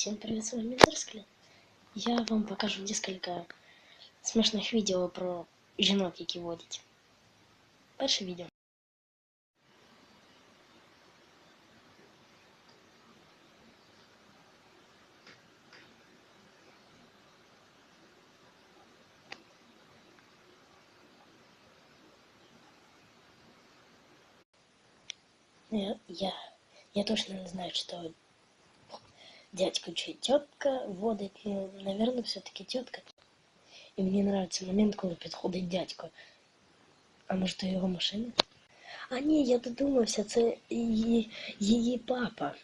всем привет, с вами Дерскли. Я вам покажу несколько смешных відео про жінок, які водять. Перше відео. Я, я, я точно не знаю, что дядька чи тетка водить. Ну, наверное, все-таки тетка. І мені нравится момент, коли підходить дядько. А може, то його машина? А ні, я додумався, це її, її папа.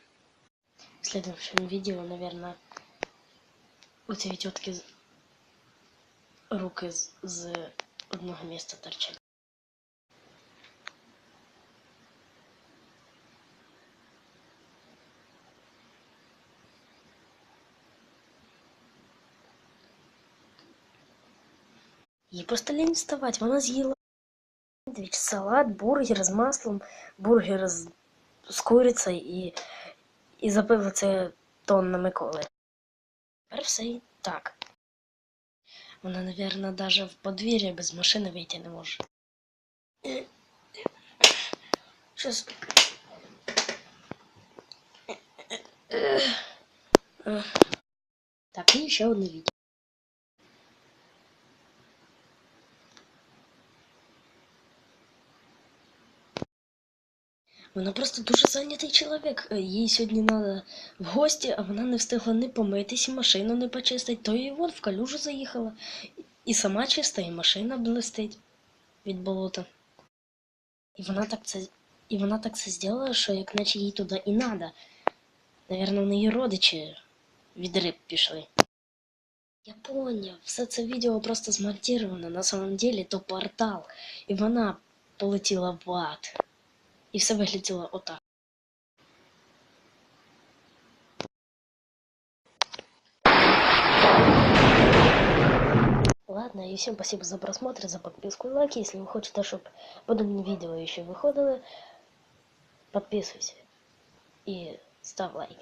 В следующем видео, наверное, у цієї тетки з- руки з, з одного місця торчать. Їй просто лінь вставати. Вона з'їла сендвіч, салат, бургер з маслом, бургер з, з курицею і, і запила це тоннами коли. Тепер все і так. Вона, напевно, навіть в подвір'я без машини вийти не може. Щас. Так, і ще одне відео. Вона просто дуже зайнятий чоловік. Е, Їй сьогодні треба в гості, а вона не встигла ні помитись, машину не почистить, то і от в калюжу заїхала. І сама чиста, і машина блистить від болота. І вона так це, і вона так це зробила, що як наче їй туди і треба. Навірно, в неї родичі від риб пішли. Я поняв, все це відео просто змонтировано. На самом деле то портал. І вона полетіла в ад. І все вигляділо отак. Ладно, и всем спасибо за просмотр, за подписку и лайки. Если вы хотите, чтобы подобные видео еще выходили, подписывайся и ставь лайк.